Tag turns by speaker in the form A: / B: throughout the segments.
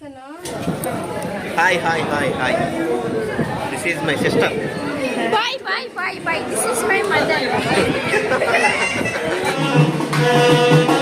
A: Hi, hi, hi, hi. This is my sister.
B: Bye, bye, bye, bye. This is my mother.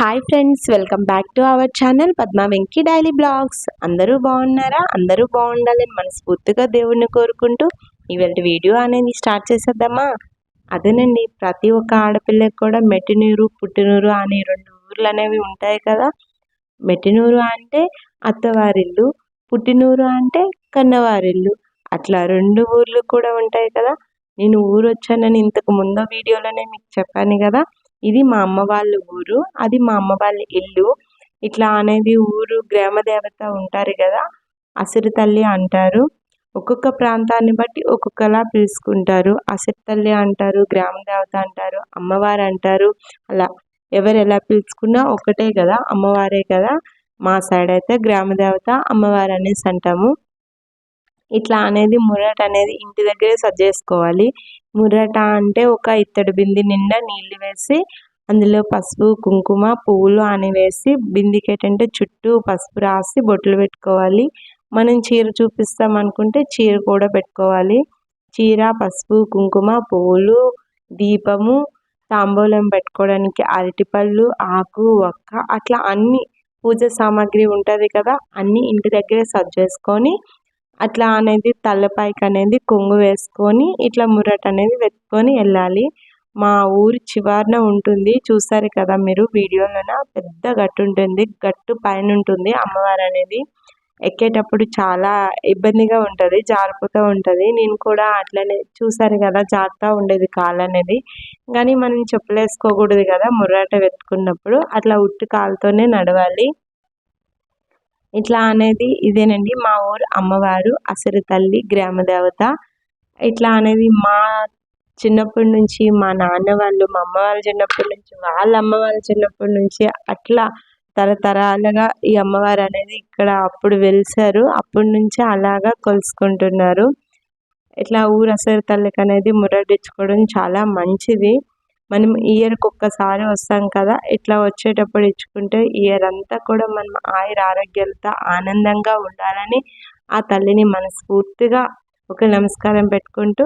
C: Hi friends welcome back to our channel Padma Venky daily vlogs అందరూ బాగున్నారా? అందరూ బాగుండాలని మనస్ఫూర్తిగా దేవుడిని కోరుకుంటూ ఇవాళ video అనేది start చేసేద్దామా? అదేనండి ప్రతి ఒక్క ఆడపిల్లకి కూడా మెట్టినూరు పుట్టినూరు అనే రెండు ఊర్లు అనేవి ఉంటాయి కదా. మెట్టినూరు అంటే అత్తవారిల్లు పుట్టినూరు అంటే కన్నవారిల్లు. అట్లా రెండు ఊర్లు కూడా ఉంటాయి కదా. నేను ఊరు వచ్చానని ఇంతకు ముందో వీడియోలోనే మీకు చెప్పాను కదా. ఇది మా అమ్మ వాళ్ళ ఊరు అది మా అమ్మ వాళ్ళ ఇల్లు. ఇట్లా అనేది ఊరు గ్రామ దేవత ఉంటారు కదా అసిరి తల్లి అంటారు. ఒక్కొక్క ప్రాంతాన్ని బట్టి ఒక్కొక్కలా పిలుచుకుంటారు. అసిరి తల్లి అంటారు గ్రామ దేవత అంటారు అమ్మవారు అంటారు. అలా ఎవరు ఎలా పిలుచుకున్నా ఒకటే కదా అమ్మవారే కదా. మా సైడ్ అయితే గ్రామ దేవత అమ్మవారు అనేసి అంటాము. ఇట్లా అనేది మురట అనేది ఇంటి దగ్గరే సజ్జేసుకోవాలి మురట అంటే ఒక ఇత్తడి బింది నిండా నీళ్ళు వేసి అందులో పసుపు కుంకుమ పువ్వులు అని వేసి బిందికి చుట్టూ పసుపు రాసి బొట్లు పెట్టుకోవాలి. మనం చీర చూపిస్తాం అనుకుంటే చీర కూడా పెట్టుకోవాలి. చీర పసుపు కుంకుమ పువ్వులు దీపము తాంబూలం పెట్టుకోవడానికి అరటిపళ్ళు ఆకు ఒక్క అట్లా అన్ని పూజ సామాగ్రి ఉంటుంది కదా అన్నీ ఇంటి దగ్గరే సజ్జేసుకొని అట్లా అనేది తలపైకి అనేది కొంగు వేసుకొని ఇట్లా మురట అనేది వెతుకొని వెళ్ళాలి. మా ఊరి చివరన ఉంటుంది. చూసారు కదా మీరు వీడియోలోన? పెద్ద గట్టు ఉంటుంది. గట్టు పైన ఉంటుంది అమ్మవారు అనేది. ఎక్కేటప్పుడు చాలా ఇబ్బందిగా ఉంటుంది జారిపోతూ ఉంటుంది. నేను కూడా అట్లనే చూసారు కదా జారుతూ ఉండేది కాలు అనేది. కానీ మనం చెప్పులేసుకోకూడదు కదా ముర్రాట వెతుకున్నప్పుడు అట్లా ఉట్టి కాలుతోనే నడవాలి. ఇట్లా అనేది ఇదేనండి. మా ఊరు అమ్మవారు అసలు తల్లి గ్రామ దేవత. ఇట్లా అనేది మా చిన్నప్పటి నుంచి మా నాన్న వాళ్ళు మా అమ్మ వాళ్ళ చిన్నప్పటి నుంచి వాళ్ళ అమ్మ వాళ్ళ చిన్నప్పటి నుంచి అట్లా తరతరాలుగా ఈ అమ్మవారు అనేది ఇక్కడ అప్పుడు వెలిసారు. అప్పటి నుంచి అలాగా కొలుసుకుంటున్నారు. ఇట్లా ఊరు అసలు తల్లికి అనేది మురడించుకోవడం చాలా మంచిది. మనం ఇయర్కి ఒక్కసారి వస్తాం కదా ఇట్లా వచ్చేటప్పుడు ఇచ్చుకుంటే ఇయర్ అంతా కూడా మనం ఆయుర ఆరోగ్యాలతో ఆనందంగా ఉండాలని ఆ తల్లిని మనస్ఫూర్తిగా ఒక నమస్కారం పెట్టుకుంటూ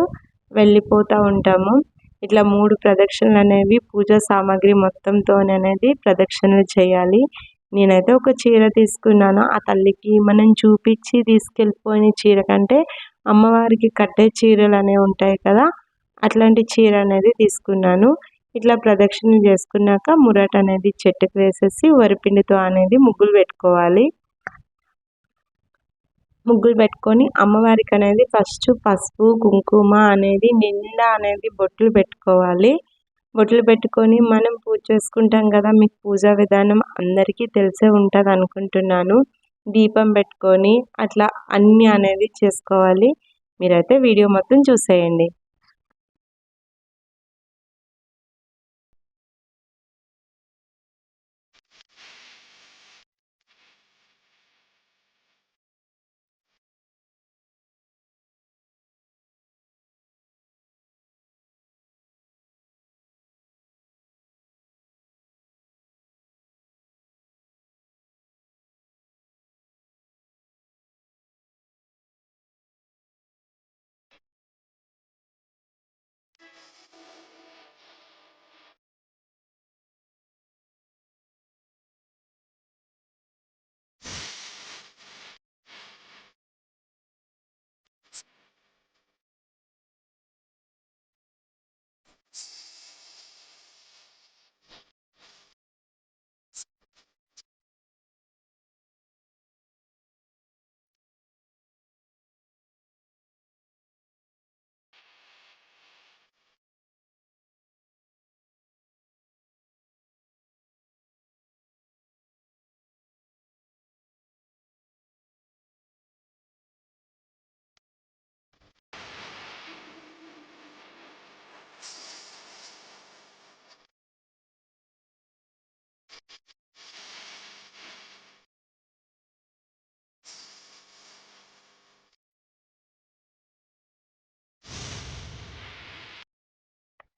C: వెళ్ళిపోతూ ఉంటాము. ఇట్లా మూడు ప్రదక్షిణలు అనేవి పూజా సామాగ్రి మొత్తంతో అనేది ప్రదక్షిణలు చేయాలి. నేనైతే ఒక చీర తీసుకున్నాను. ఆ తల్లికి మనం చూపించి తీసుకెళ్ళిపోయిన చీర కంటే అమ్మవారికి కట్టే చీరలు అనేవి ఉంటాయి కదా అట్లాంటి చీర అనేది తీసుకున్నాను. ఇట్లా ప్రదక్షిణ చేసుకున్నాక మురట అనేది చెట్టుకు వేసేసి వరిపిండితో అనేది ముగ్గులు పెట్టుకోవాలి. ముగ్గులు పెట్టుకొని అమ్మవారికి అనేది ఫస్ట్ పసుపు కుంకుమ అనేది నిండా అనేది బొట్లు పెట్టుకోవాలి. బొట్లు పెట్టుకొని మనం పూజ చేసుకుంటాం కదా మీకు పూజా విధానం అందరికీ తెలిసే ఉంటుంది అనుకుంటున్నాను. దీపం పెట్టుకొని అట్లా అన్నీ అనేది చేసుకోవాలి. మీరైతే వీడియో మొత్తం చూసేయండి.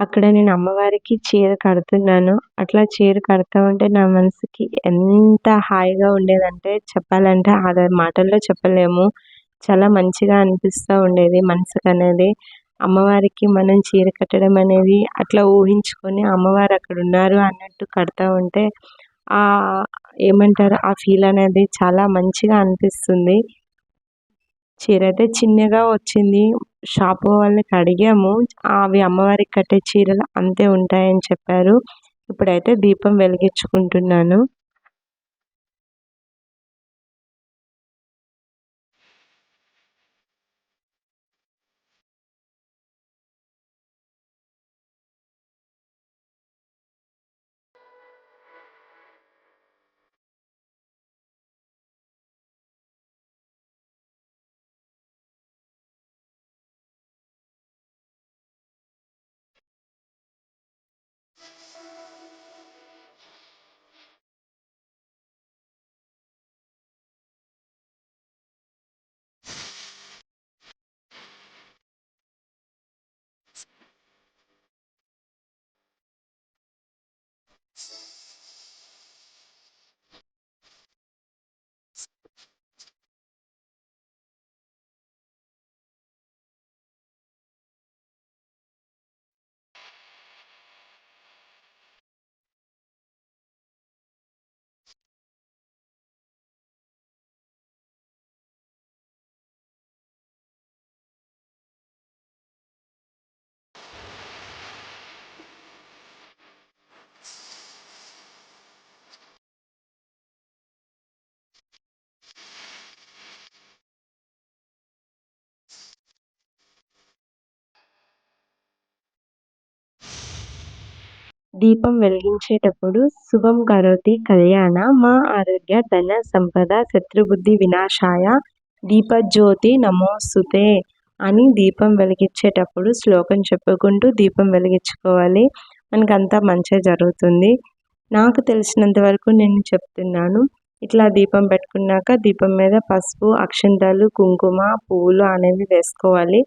C: అక్కడ నేను అమ్మవారికి చీర కడుతున్నాను. అట్లా చీర కడతా ఉంటే నా మనసుకి ఎంత హాయిగా ఉండేదంటే చెప్పాలంటే అది మాటల్లో చెప్పలేము. చాలా మంచిగా అనిపిస్తూ ఉండేది మనసుకు అనేది అమ్మవారికి మనం చీర కట్టడం అనేది అట్లా ఊహించుకొని అమ్మవారు అక్కడ ఉన్నారు అన్నట్టు కడతా ఉంటే ఆ ఏమంటారు? ఆ ఫీల్ అనేది చాలా మంచిగా అనిపిస్తుంది. చీర అయితే చిన్నగా వచ్చింది. షాప్ వాళ్ళకి అడిగాము. అవి అమ్మవారికి కట్టే చీరలు అంతే ఉంటాయని చెప్పారు. ఇప్పుడైతే దీపం వెలిగించుకుంటున్నాను. దీపం వెలిగించేటప్పుడు శుభం కరోతి కళ్యాణ మా ఆరోగ్య ధన సంపద శత్రుబుద్ధి వినాశాయ దీపజ్యోతి నమోస్తుతే అని దీపం వెలిగించేటప్పుడు శ్లోకం చెప్పుకుంటూ దీపం వెలిగించుకోవాలి. మనకంతా మంచిగా జరుగుతుంది. నాకు తెలిసినంత వరకు నేను చెప్తున్నాను. ఇట్లా దీపం పెట్టుకున్నాక దీపం మీద పసుపు అక్షంతాలు కుంకుమ పువ్వులు అనేవి వేసుకోవాలి.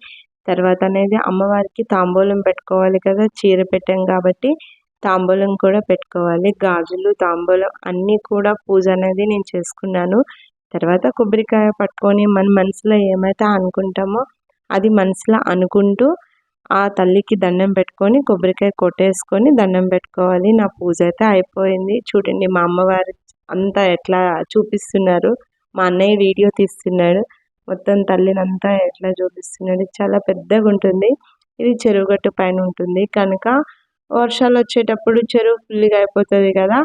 C: తర్వాత అనేది అమ్మవారికి తాంబూలం పెట్టుకోవాలి కదా చీర పెట్టాం కాబట్టి తాంబూలం కూడా పెట్టుకోవాలి. గాజులు తాంబూలం అన్నీ కూడా పూజ అనేది నేను చేసుకున్నాను. తర్వాత కొబ్బరికాయ పట్టుకొని మన మనసులో ఏమైతే అనుకుంటామో అది మనసులో అనుకుంటూ ఆ తల్లికి దండం పెట్టుకొని కొబ్బరికాయ కొట్టేసుకొని దండం పెట్టుకోవాలి. నా పూజ అయితే అయిపోయింది. చూడండి మా అమ్మవారు అంతా ఎట్లా చూపిస్తున్నారు. మా అన్నయ్య వీడియో తీస్తున్నాడు. మొత్తం తల్లినంతా ఎట్లా చూపిస్తున్నాడు. చాలా పెద్దగా ఉంటుంది ఇది చెరువుగట్టు పైన ఉంటుంది. కనుక వర్షాలు వచ్చేటప్పుడు చెరువు ఫుల్గా అయిపోతుంది కదా.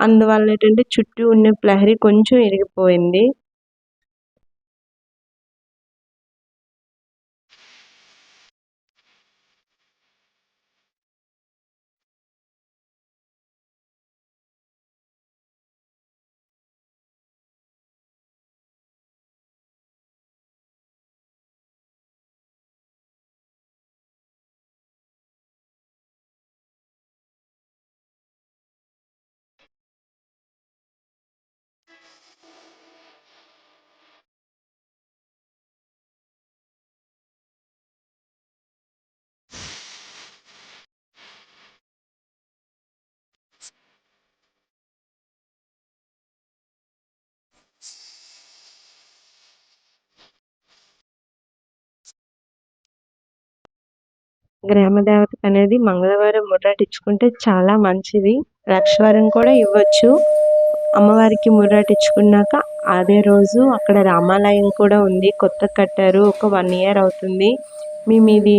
C: అందువల్ల ఏంటంటే చుట్టూ ఉన్న ప్రహరీ కొంచెం ఇరిగిపోయింది. గ్రామదేవత అనేది మంగళవారం ముర్రాటించుకుంటే చాలా మంచిది. లక్షవారం కూడా ఇవ్వచ్చు. అమ్మవారికి ముర్రాటించుకున్నాక అదే రోజు అక్కడ రామాలయం కూడా ఉంది. కొత్త కట్టారు. ఒక వన్ ఇయర్ అవుతుంది. మేము ఇది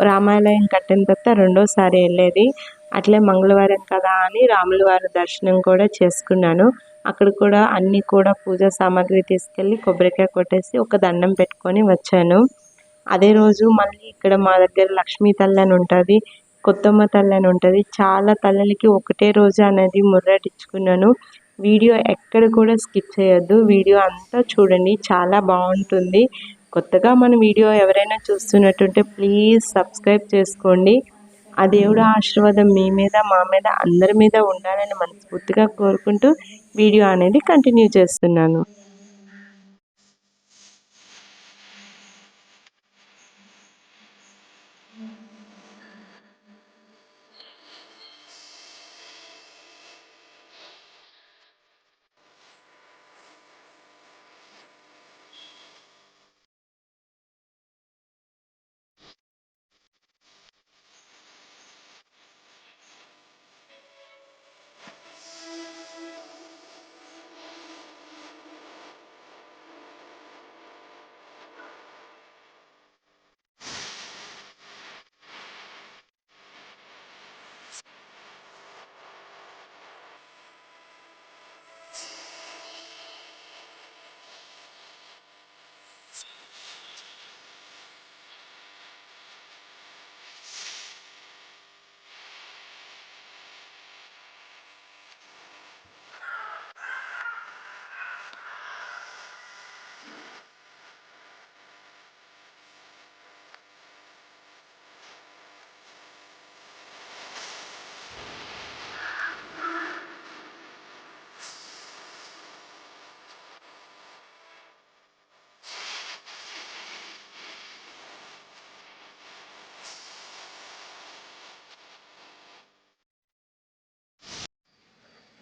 C: రామాలయం కట్టిన తర్వాత రెండోసారి వెళ్ళేది. అట్లే మంగళవారం కదా అని రాముల వారి దర్శనం కూడా చేసుకున్నాను. అక్కడ కూడా అన్నీ కూడా పూజా సామాగ్రి తీసుకెళ్ళి కొబ్బరికాయ కొట్టేసి ఒక దండం పెట్టుకొని వచ్చాను. అదే రోజు మళ్ళీ ఇక్కడ మా దగ్గర లక్ష్మీ తల్లి అని ఉంటుంది కొత్తమ్మ తల్లి అని ఉంటుంది. చాలా తల్లులకి ఒకటే రోజు అనేది ముర్రాటించుకున్నాను వీడియో ఎక్కడ కూడా స్కిప్ చేయొద్దు. వీడియో అంతా చూడండి చాలా బాగుంటుంది. కొత్తగా మన వీడియో ఎవరైనా చూస్తున్నట్టుంటే ప్లీజ్ సబ్స్క్రైబ్ చేసుకోండి. ఆ దేవుడు ఆశీర్వాదం మీ మీద మా మీద అందరి మీద ఉండాలని మనస్ఫూర్తిగా కోరుకుంటూ వీడియో అనేది కంటిన్యూ చేస్తున్నాను.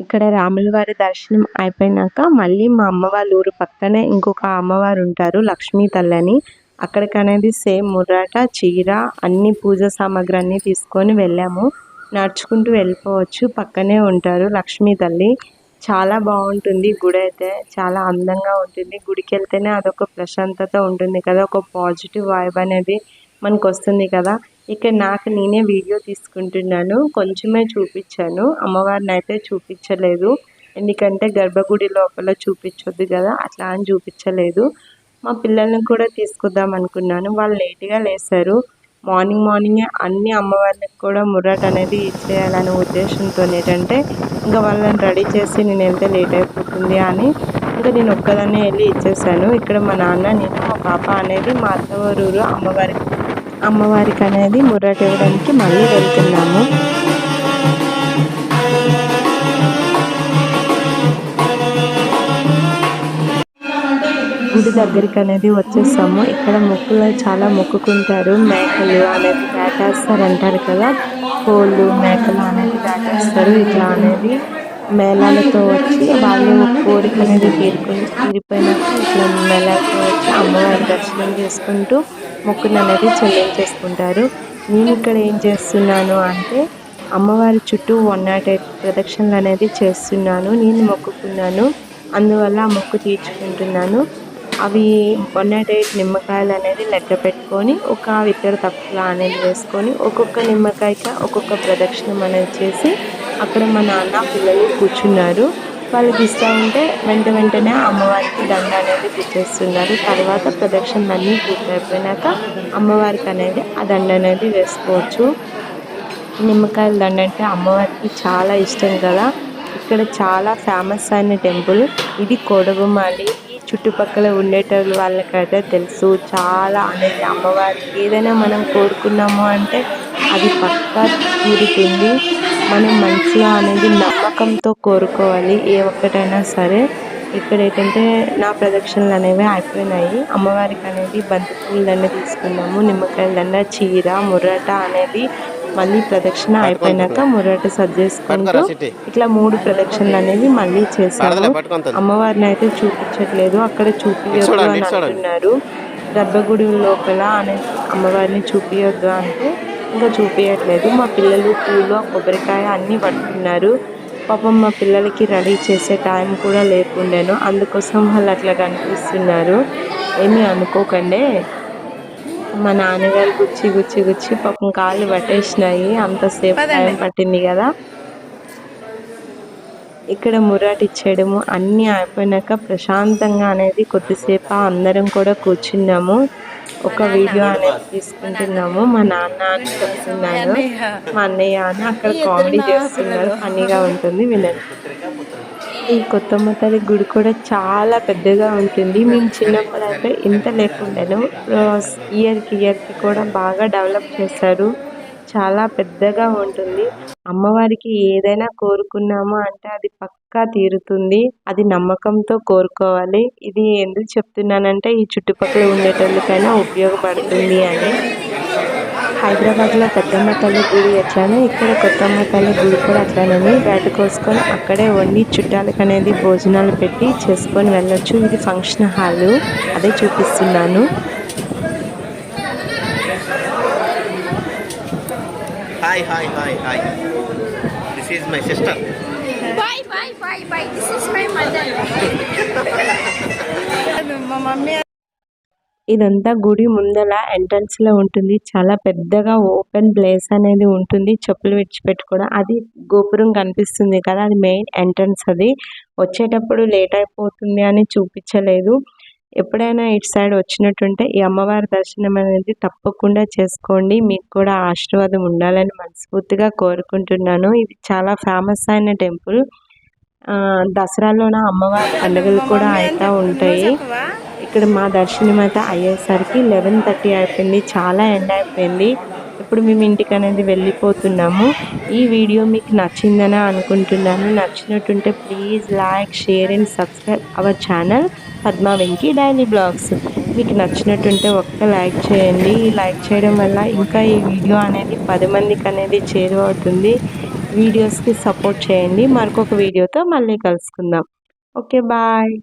C: ఇక్కడ రాముల వారి దర్శనం అయిపోయినాక మళ్ళీ మా అమ్మ వాళ్ళ ఊరు పక్కనే ఇంకొక అమ్మవారు ఉంటారు లక్ష్మీ తల్లని. అక్కడికి అనేది సేమ్ ముర్రాట చీర అన్ని పూజ సామాగ్రి అన్నీ తీసుకొని వెళ్ళాము. నడుచుకుంటూ వెళ్ళిపోవచ్చు పక్కనే ఉంటారు లక్ష్మీ తల్లి. చాలా బాగుంటుంది గుడి అయితే చాలా అందంగా ఉంటుంది. గుడికి వెళ్తేనే అదొక ప్రశాంతత ఉంటుంది కదా ఒక పాజిటివ్ వైబ్ అనేది మనకు వస్తుంది కదా. ఇక్కడ నాకు నేనే వీడియో తీసుకుంటున్నాను. కొంచెమే చూపించాను. అమ్మవారిని అయితే చూపించలేదు. ఎందుకంటే గర్భగుడి లోపల చూపించొద్దు కదా అట్లా అని చూపించలేదు. మా పిల్లల్ని కూడా తీసుకుందాం అనుకున్నాను. వాళ్ళు లేట్గా లేసారు. మార్నింగ్ మార్నింగే అన్ని అమ్మవారికి కూడా ముర్రాట్ అనేది ఇచ్చేయాలనే ఉద్దేశంతో ఏంటంటే ఇంకా వాళ్ళని రెడీ చేసి నేను వెళ్తే లేట్ అయిపోతుంది అని ఇంకా నేను ఒక్కదాన్నే వెళ్ళి ఇచ్చేసాను. ఇక్కడ మా నాన్న నేను మా పాప అనేది మా అత్తవారు ఊరు అమ్మవారికి అమ్మవారికి అనేది ముర్రాట్ ఇవ్వడానికి మళ్ళీ వెళ్తున్నాము. గుడి దగ్గరికి అనేది వచ్చేసాము. ఇక్కడ మొక్కులు చాలా మొక్కుకుంటారు. మేకలు అనేది వేటేస్తారు అంటారు కదా. కోళ్ళు మేకలు అనేది వేటేస్తారు ఇట్లా అనేది మేళాలతో వచ్చి వాళ్ళు కోరిక అనేది తీరుకుని తీరిపోయినాక ఇట్లా మేళాలతో వచ్చి అమ్మవారి దర్శనం చేసుకుంటూ మొక్కులు అనేది చెల్లించేసుకుంటారు నేను ఇక్కడ ఏం చేస్తున్నాను అంటే అమ్మవారి చుట్టూ వన్ నాట్ ఎయిట్ ప్రదక్షిణలు అనేది చేస్తున్నాను. నేను మొక్కుకున్నాను. అందువల్ల ఆ మొక్కు తీర్చుకుంటున్నాను. అవి వన్ నాట్ ఎయిట్ నిమ్మకాయలు అనేది లెక్క పెట్టుకొని ఒక ఇద్దరు తప్పుల అనేది వేసుకొని ఒక్కొక్క నిమ్మకాయకి ఒక్కొక్క ప్రదక్షిణం అనేది చేసి అక్కడ మా నాన్న పిల్లలు కూర్చున్నారు. వాళ్ళకి ఇస్తూ ఉంటే వెంట వెంటనే అమ్మవారికి దండ అనేది పెట్టేస్తున్నారు. తర్వాత ప్రదక్షిణలు అన్నీ పూర్తయిపోయినాక అమ్మవారికి అనేది ఆ దండ అనేది వేసుకోవచ్చు. నిమ్మకాయల దండ అంటే అమ్మవారికి చాలా ఇష్టం కదా. ఇక్కడ చాలా ఫేమస్ అయిన టెంపుల్. ఇది కొడగుమాలి ఈ చుట్టుపక్కల ఉండేటోళ్ళు వాళ్ళకైతే తెలుసు. చాలా అనేది అమ్మవారికి ఏదైనా మనం కోరుకున్నాము అంటే అది పక్కా తీరుతుంది. మనం మంచిగా అనేది నమ్మకంతో కోరుకోవాలి. ఏ ఒక్కటైనా సరే ఇక్కడ ఏంటంటే నా ప్రదక్షిణలు అనేవి అయిపోయినాయి అమ్మవారికి అనేది బంతిపూల దండ తీసుకున్నాము. నిమ్మకాయల దండ చీర ముర్రట అనేది మళ్ళీ ప్రదక్షిణ అయిపోయినాక ముర్రట సర్దేసుకుంటూ ఇట్లా మూడు ప్రదక్షిణలు అనేవి మళ్ళీ చేశాము. అమ్మవారిని అయితే చూపించట్లేదు. అక్కడ చూపించద్దు అని అంటున్నారు. గర్భగుడి లోపల అనేది అమ్మవారిని చూపించొద్దు అంటే ఇంకా చూపించట్లేదు మా పిల్లలు పూలు కొబ్బరికాయ అన్నీ పట్టుకున్నారు. పాపం మా పిల్లలకి రెడీ చేసే టైం కూడా లేకుండాను. అందుకోసం వాళ్ళు అట్లా కనిపిస్తున్నారు. ఏమీ అనుకోకండి. మా నాన్నగారు గుచ్చి గుచ్చి గుచ్చి పాపం కాళ్ళు పట్టేసినాయి. అంతసేపు టైం పట్టింది కదా. ఇక్కడ మురాట్ ఇచ్చేయడము అన్నీ అయిపోయినాక ప్రశాంతంగా అనేది కొద్దిసేపు అందరం కూడా కూర్చున్నాము. ఒక వీడియో అనేది తీసుకుంటున్నాము. మా నాన్న అని చెప్తున్నాను మా అన్నయ్య అని అక్కడ కామెడీ చేస్తున్నారు. ఫన్నీగా ఉంటుంది. వినండి. ఈ కొత్తమ్మ తల్లి గుడి కూడా చాలా పెద్దగా ఉంటుంది. మేము చిన్నప్పుడు అయితే ఇంత లేకుండాను. ఇయర్కి ఇయర్కి కూడా బాగా డెవలప్ చేశారు. చాలా పెద్దగా ఉంటుంది. అమ్మవారికి ఏదైనా కోరుకున్నాము అంటే అది పక్కా తీరుతుంది. అది నమ్మకంతో కోరుకోవాలి. ఇది ఎందుకు చెప్తున్నానంటే ఈ చుట్టుపక్కల ఉండేటోళ్ళకైనా ఉపయోగపడుతుంది అని. హైదరాబాద్లో పెద్దమ్మ తల్లి గుడి ఎట్లానో ఇక్కడ కొత్తమ్మ తల్లి గుడి కూడా అట్లానే బయట కోసుకొని అక్కడే వండి చుట్టాలకు అనేది భోజనాలు పెట్టి చేసుకొని వెళ్ళొచ్చు. ఇది ఫంక్షన్ హాల్. అదే చూపిస్తున్నాను.
A: This is my sister.
B: Bye, bye, bye, bye. This is my mother.
C: ఇదంతా గుడి ముందల ఎంట్రన్స్లో ఉంటుంది. చాలా పెద్దగా ఓపెన్ ప్లేస్ అనేది ఉంటుంది. చెప్పులు విడిచిపెట్టుకోవడం అది గోపురం కనిపిస్తుంది కదా. అది మెయిన్ ఎంట్రన్స్ అది. వచ్చేటప్పుడు లేట్ అయిపోతుంది అని చూపించలేదు. ఎప్పుడైనా ఇటు సైడ్ వచ్చినట్టుంటే ఈ అమ్మవారి దర్శనం అనేది తప్పకుండా చేసుకోండి. మీకు కూడా ఆశీర్వాదం ఉండాలని మనస్ఫూర్తిగా కోరుకుంటున్నాను. ఇది చాలా ఫేమస్ అయిన టెంపుల్. దసరాలోన అమ్మవారి పండుగలు కూడా అవుతూ ఉంటాయి. ఇక్కడ మా దర్శనం అయితే అయ్యేసరికి లెవెన్ థర్టీ అయిపోయింది. చాలా ఎండ్ అయిపోయింది. ఇప్పుడు మేము ఇంటికి అనేది వెళ్ళిపోతున్నాము. ఈ వీడియో మీకు నచ్చిందని అనుకుంటున్నాను. నచ్చినట్టుంటే please like share and subscribe our channel Padma Venky daily vlogs. మీకు నచ్చినట్టుంటే ఒక్క లైక్ చేయండి. లైక్ చేయడం వల్ల ఇంకా ఈ వీడియో అనేది పది మందికి అనేది చేరువవుతుంది. వీడియోస్కి సపోర్ట్ చేయండి. మరొక వీడియోతో మళ్ళీ కలుసుకుందాం. Okay bye.